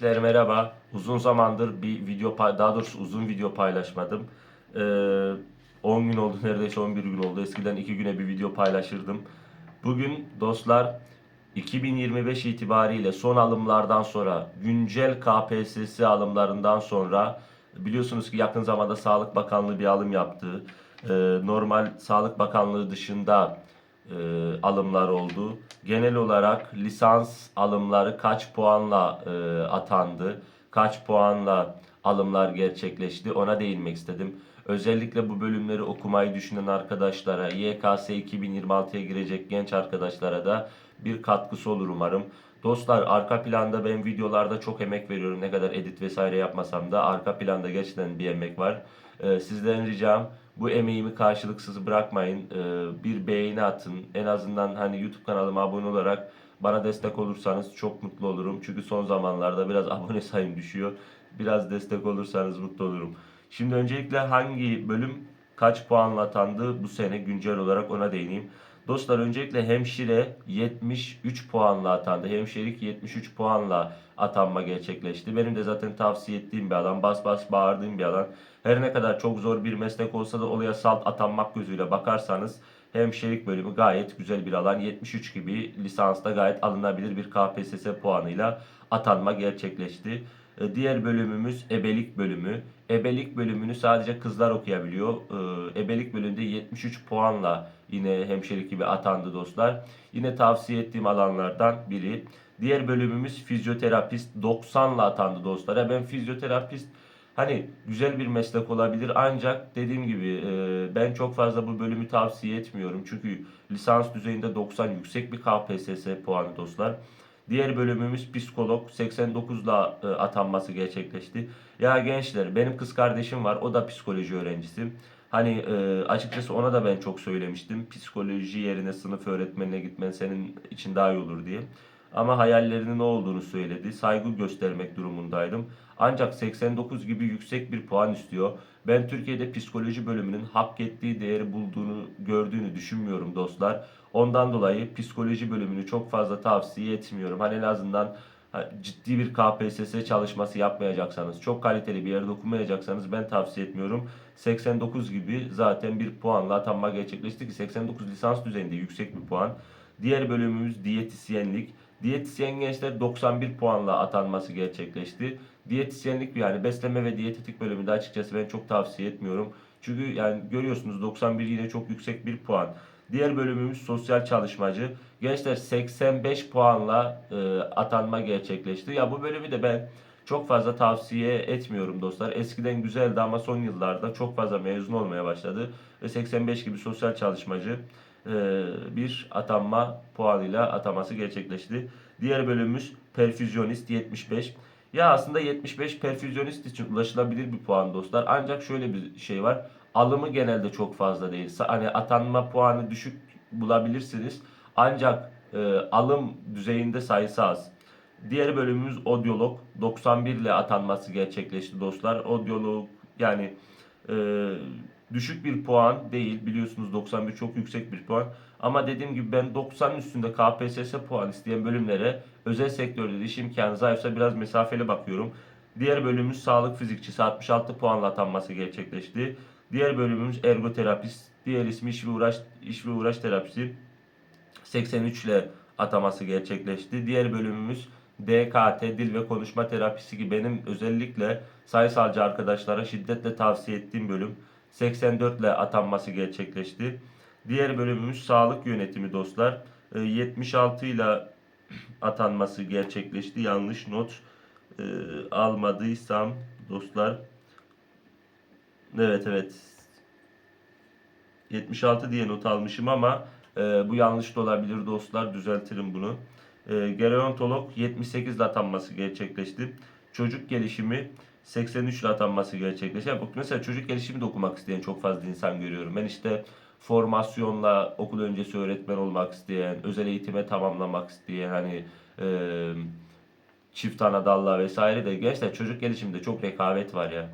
Gençler merhaba. Uzun zamandır bir video daha doğrusu uzun video paylaşmadım. Ee, 10 gün oldu neredeyse 11 gün oldu. Eskiden 2 güne bir video paylaşırdım. Bugün dostlar 2025 itibariyle son alımlardan sonra güncel KPSS alımlarından sonra biliyorsunuz ki yakın zamanda Sağlık Bakanlığı bir alım yaptı. Ee, normal Sağlık Bakanlığı dışında e, alımlar oldu. Genel olarak lisans alımları kaç puanla e, atandı, kaç puanla alımlar gerçekleşti ona değinmek istedim. Özellikle bu bölümleri okumayı düşünen arkadaşlara, YKS 2026'ya girecek genç arkadaşlara da bir katkısı olur umarım. Dostlar arka planda ben videolarda çok emek veriyorum. Ne kadar edit vesaire yapmasam da arka planda gerçekten bir emek var. Ee, sizden ricam bu emeğimi karşılıksız bırakmayın. Ee, bir beğeni atın. En azından hani YouTube kanalıma abone olarak bana destek olursanız çok mutlu olurum. Çünkü son zamanlarda biraz abone sayım düşüyor. Biraz destek olursanız mutlu olurum. Şimdi öncelikle hangi bölüm kaç puanla atandı bu sene güncel olarak ona değineyim. Dostlar öncelikle hemşire 73 puanla atandı. Hemşirelik 73 puanla atanma gerçekleşti. Benim de zaten tavsiye ettiğim bir alan, bas bas bağırdığım bir alan. Her ne kadar çok zor bir meslek olsa da olaya salt atanmak gözüyle bakarsanız hemşirelik bölümü gayet güzel bir alan. 73 gibi lisansta gayet alınabilir bir KPSS puanıyla atanma gerçekleşti. E, Diğer bölümümüz ebelik bölümü. Ebelik bölümünü sadece kızlar okuyabiliyor. E, Ebelik bölümünde 73 puanla yine hemşirelik gibi atandı dostlar. Yine tavsiye ettiğim alanlardan biri. Diğer bölümümüz fizyoterapist 90'la atandı dostlar. Ya Ben fizyoterapist hani güzel bir meslek olabilir ancak dediğim gibi e, ben çok fazla bu bölümü tavsiye etmiyorum. Çünkü lisans düzeyinde 90 yüksek bir KPSS puanı dostlar. Diğer bölümümüz psikolog 89'la e, atanması gerçekleşti. Ya gençler benim kız kardeşim var o da psikoloji öğrencisi. Hani e, açıkçası ona da ben çok söylemiştim. Psikoloji yerine sınıf öğretmenine gitmen senin için daha iyi olur diye. Ama hayallerinin ne olduğunu söyledi. Saygı göstermek durumundaydım. Ancak 89 gibi yüksek bir puan istiyor. Ben Türkiye'de psikoloji bölümünün hak ettiği değeri bulduğunu, gördüğünü düşünmüyorum dostlar. Ondan dolayı psikoloji bölümünü çok fazla tavsiye etmiyorum. Hani en azından ciddi bir KPSS çalışması yapmayacaksanız, çok kaliteli bir yerde okumayacaksanız ben tavsiye etmiyorum. 89 gibi zaten bir puanla atanma gerçekleşti ki 89 lisans düzeyinde yüksek bir puan. Diğer bölümümüz diyetisyenlik. Diyetisyen gençler 91 puanla atanması gerçekleşti. Diyetisyenlik yani besleme ve diyetetik bölümünde açıkçası ben çok tavsiye etmiyorum. Çünkü yani görüyorsunuz 91 yine çok yüksek bir puan. Diğer bölümümüz sosyal çalışmacı. Gençler 85 puanla e, atanma gerçekleşti. Ya bu bölümü de ben çok fazla tavsiye etmiyorum dostlar. Eskiden güzeldi ama son yıllarda çok fazla mezun olmaya başladı. Ve 85 gibi sosyal çalışmacı bir atanma puanıyla ataması gerçekleşti. Diğer bölümümüz perfüzyonist 75. Ya aslında 75 perfüzyonist için ulaşılabilir bir puan dostlar. Ancak şöyle bir şey var. Alımı genelde çok fazla değil. Hani atanma puanı düşük bulabilirsiniz. Ancak e, alım düzeyinde sayısı az. Diğer bölümümüz odyolog. 91 ile atanması gerçekleşti dostlar. Odyolog yani e, düşük bir puan değil. Biliyorsunuz 91 çok yüksek bir puan. Ama dediğim gibi ben 90'ın üstünde KPSS puan isteyen bölümlere özel sektörde de imkanı zayıfsa biraz mesafeli bakıyorum. Diğer bölümümüz sağlık fizikçisi 66 puanla atanması gerçekleşti. Diğer bölümümüz ergoterapist. Diğer ismi iş ve uğraş, iş ve uğraş terapisi 83 ile ataması gerçekleşti. Diğer bölümümüz DKT, dil ve konuşma terapisi gibi benim özellikle sayısalcı arkadaşlara şiddetle tavsiye ettiğim bölüm 84 ile atanması gerçekleşti. Diğer bölümümüz sağlık yönetimi dostlar. Ee, 76 ile atanması gerçekleşti. Yanlış not e, almadıysam dostlar. Evet evet 76 diye not almışım ama e, bu yanlış da olabilir dostlar. Düzeltirim bunu. E, gerontolog 78 ile atanması gerçekleşti. Çocuk gelişimi 83 ile atanması bak mesela çocuk gelişimi de okumak isteyen çok fazla insan görüyorum. Ben işte formasyonla okul öncesi öğretmen olmak isteyen, özel eğitime tamamlamak isteyen hani e, çift ana dalla vesaire de gençler çocuk gelişiminde çok rekabet var ya.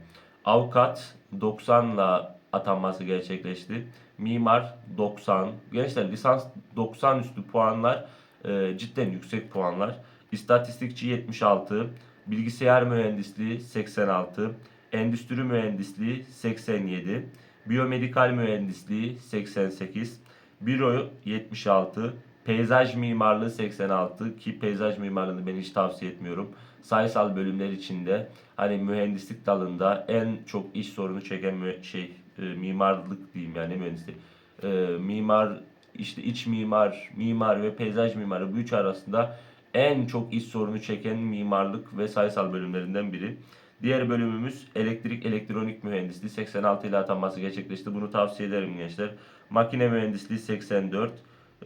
Avukat 90 ile atanması gerçekleşti. Mimar 90. Gençler lisans 90 üstü puanlar e, cidden yüksek puanlar. İstatistikçi 76. bilgisayar mühendisliği 86, endüstri mühendisliği 87, biyomedikal mühendisliği 88, büro 76, peyzaj mimarlığı 86 ki peyzaj mimarlığını ben hiç tavsiye etmiyorum. Sayısal bölümler içinde hani mühendislik dalında en çok iş sorunu çeken şey e, mimarlık diyeyim yani mühendislik. E, mimar işte iç mimar, mimar ve peyzaj mimarı bu üç arasında en çok iş sorunu çeken mimarlık ve sayısal bölümlerinden biri. Diğer bölümümüz elektrik elektronik mühendisliği 86 ile atanması gerçekleşti. Bunu tavsiye ederim gençler. Makine mühendisliği 84.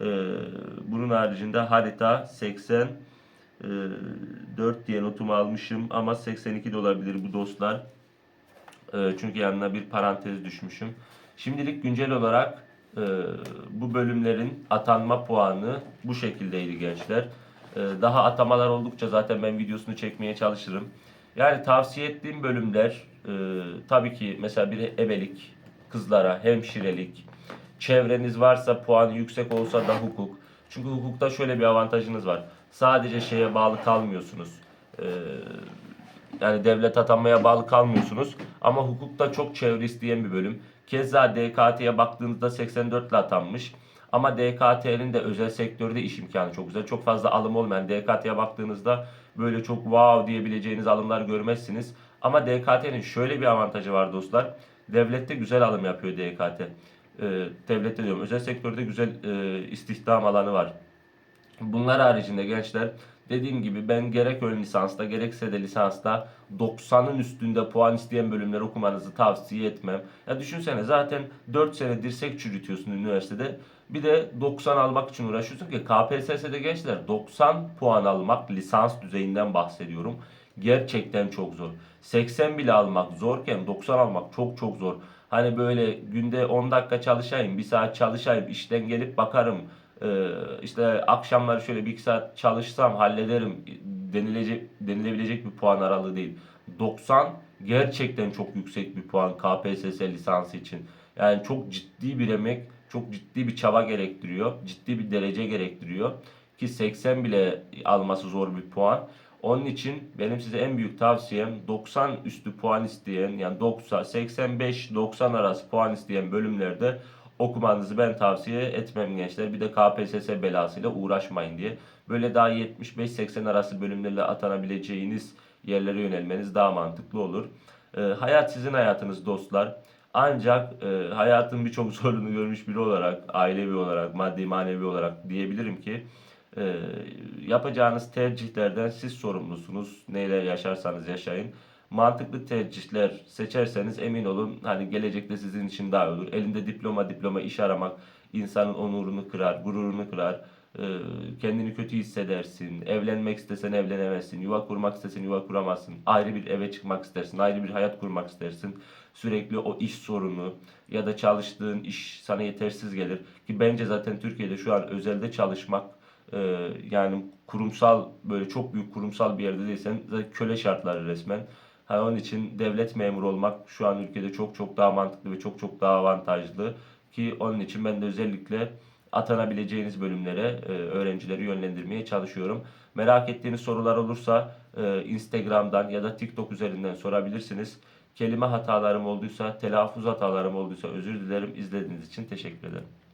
Ee, bunun haricinde harita 80 e, 4 diye notumu almışım ama 82 de olabilir bu dostlar. Ee, çünkü yanına bir parantez düşmüşüm. Şimdilik güncel olarak e, bu bölümlerin atanma puanı bu şekildeydi gençler. Ee, daha atamalar oldukça zaten ben videosunu çekmeye çalışırım. Yani tavsiye ettiğim bölümler e, tabii ki mesela bir ebelik, kızlara, hemşirelik, çevreniz varsa puanı yüksek olsa da hukuk. Çünkü hukukta şöyle bir avantajınız var. Sadece şeye bağlı kalmıyorsunuz. Ee, yani devlet atanmaya bağlı kalmıyorsunuz. Ama hukukta çok çevre isteyen bir bölüm. Keza DKT'ye baktığınızda 84 ile atanmış. Ama DKT'nin de özel sektörde iş imkanı çok güzel. Çok fazla alım olmayan DKT'ye baktığınızda böyle çok wow diyebileceğiniz alımlar görmezsiniz. Ama DKT'nin şöyle bir avantajı var dostlar. Devlette güzel alım yapıyor DKT. Ee, devlette diyorum özel sektörde güzel e, istihdam alanı var. Bunlar haricinde gençler dediğim gibi ben gerek ön lisansta gerekse de lisansta 90'ın üstünde puan isteyen bölümler okumanızı tavsiye etmem. Ya düşünsene zaten 4 sene dirsek çürütüyorsun üniversitede. Bir de 90 almak için uğraşıyorsun ki KPSS'de gençler 90 puan almak lisans düzeyinden bahsediyorum. Gerçekten çok zor. 80 bile almak zorken 90 almak çok çok zor. Hani böyle günde 10 dakika çalışayım, 1 saat çalışayım, işten gelip bakarım. Ee, işte akşamları şöyle bir iki saat çalışsam hallederim denilecek denilebilecek bir puan aralığı değil. 90 gerçekten çok yüksek bir puan KPSS lisansı için. Yani çok ciddi bir emek, çok ciddi bir çaba gerektiriyor. Ciddi bir derece gerektiriyor. Ki 80 bile alması zor bir puan. Onun için benim size en büyük tavsiyem 90 üstü puan isteyen yani 90, 85, 90 arası puan isteyen bölümlerde okumanızı ben tavsiye etmem gençler. Bir de KPSS belasıyla uğraşmayın diye. Böyle daha 75-80 arası bölümlerle atanabileceğiniz yerlere yönelmeniz daha mantıklı olur. Ee, hayat sizin hayatınız dostlar. Ancak e, hayatın birçok zorluğunu görmüş biri olarak, ailevi olarak, maddi manevi olarak diyebilirim ki e, yapacağınız tercihlerden siz sorumlusunuz. Neler yaşarsanız yaşayın. Mantıklı tercihler seçerseniz emin olun hani gelecekte sizin için daha iyi olur. Elinde diploma diploma iş aramak insanın onurunu kırar, gururunu kırar. E, kendini kötü hissedersin. Evlenmek istesen evlenemezsin. Yuva kurmak istesen yuva kuramazsın. Ayrı bir eve çıkmak istersin. Ayrı bir hayat kurmak istersin. Sürekli o iş sorunu ya da çalıştığın iş sana yetersiz gelir. Ki bence zaten Türkiye'de şu an özelde çalışmak e, yani kurumsal böyle çok büyük kurumsal bir yerde değilsen zaten köle şartları resmen. Ha, onun için devlet memuru olmak şu an ülkede çok çok daha mantıklı ve çok çok daha avantajlı. Ki onun için ben de özellikle atanabileceğiniz bölümlere e, öğrencileri yönlendirmeye çalışıyorum. Merak ettiğiniz sorular olursa e, Instagram'dan ya da TikTok üzerinden sorabilirsiniz. Kelime hatalarım olduysa, telaffuz hatalarım olduysa özür dilerim. İzlediğiniz için teşekkür ederim.